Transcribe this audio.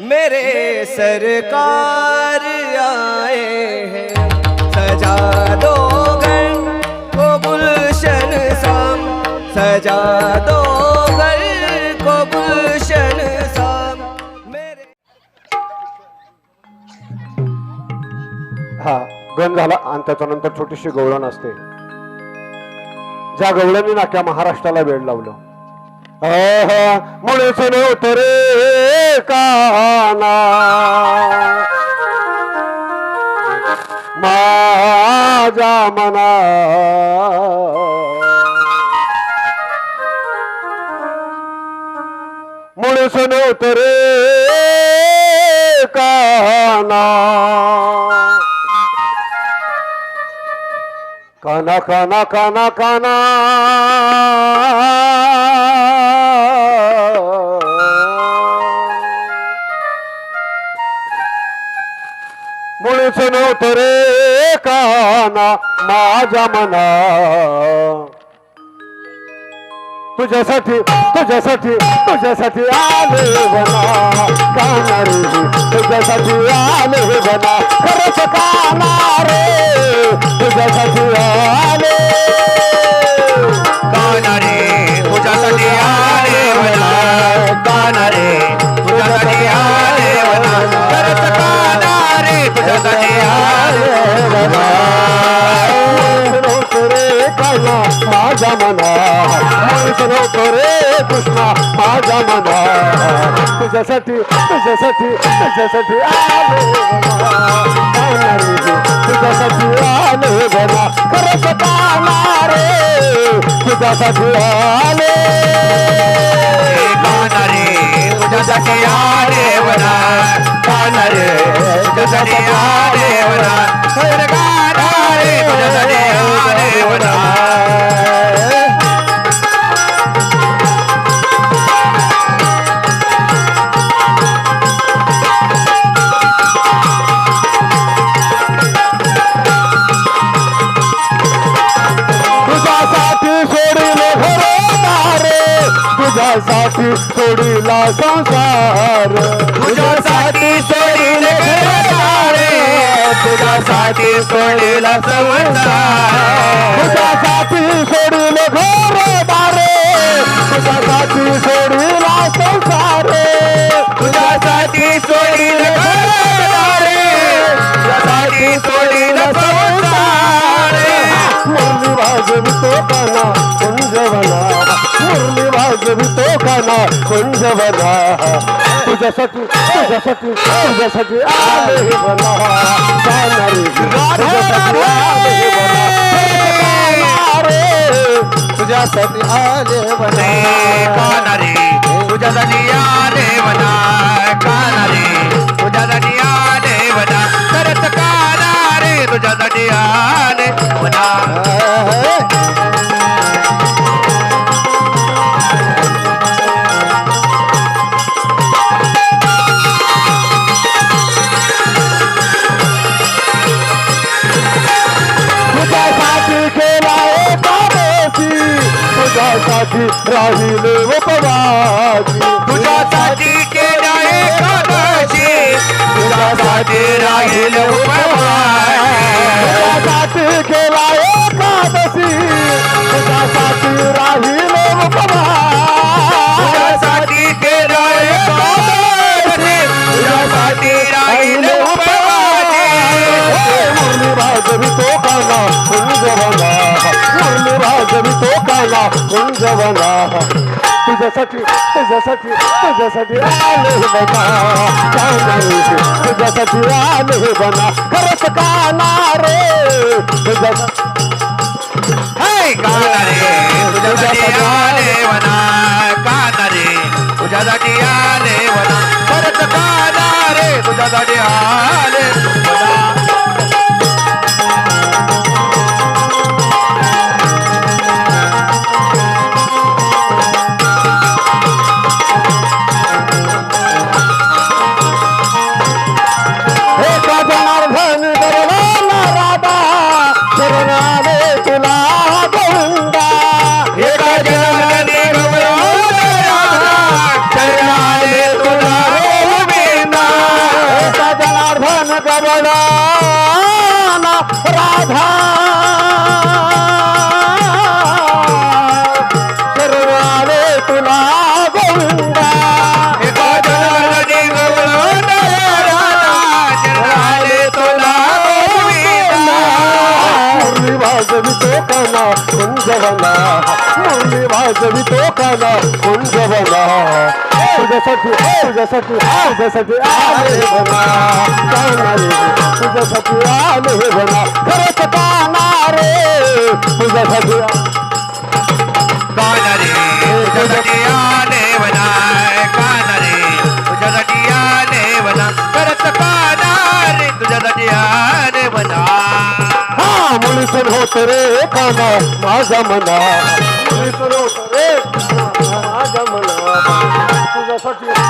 मेरे सरकार आए हैं। सजा दो घर को गुलशन शाम सजा दो घर को गुलशन शाम मेरे हा गण झाला आणि त्याच्यानंतर छोटीशी गवळण असते. ज्या गवळणी नाक्या महाराष्ट्राला वेळ लावलं. मुळेच नव्हतं रे काना माझ्या मना मुळेच नव्हतं रे काना काना काना काना मुळीच नव्हतं रे काना माझ्या मना. तुझ्यासाठी तुझ्यासाठी तुझ्यासाठी आले बना. काना रे तुझ्यासाठी आले बना. खरंच काना माझ्या मना. मुळीच नव्हतं रे कृष्णा माझ्या मना. तुझ्यासाठी तुझ्यासाठी तुझ्यासाठी आले तुझ्यासाठी आले बना खरंच काना रे तुझ्यासाठी आले. तुझ्यासाठी आले वना गाणारे तुझ्यासाठी आले बना तुझ्यासाठी सोडिला संसार. तुझ्यासाठी सोडील घरदारे. तुझ्यासाठी सोडील संसार. तो काना कुंजवना तुझ्यासाठी तुझ्यासाठी तुझ्यासाठी आले बना. जाणारी तुझ्यासाठी आले बना. रे तुझ्यासाठी आले बना. माझी राहिले उपवासी तुझ्यासाठी केला एकादशी तुझ्यासाठी राहिले उपवास काना तुझ्यासाठी तुझ्यासाठी तुझ्यासाठी आले बना तुझ्यासाठी आले बना खरंच काना रे तुझ्या काय कानारे तुझ्यासाठी ராதா தெருவாலே துலா கோவிந்தா தோக்கனா கொஞ்சவனா முள்ளி வாசவி தோக்கனா கொஞ்சவனா तुझ्यासाठी तुझ्यासाठी तुझ्यासाठी आले बना तुझ्यासाठी आले बना खरंच काना रे तुझ्यासाठी कानरे तुझ्यासाठी आले वना कानरे तुझ्यासाठी आले वना परत कानारे तुझ्यासाठी आले वना हा मुलीसन होत रे काना माझा मना मुलीसन Oh,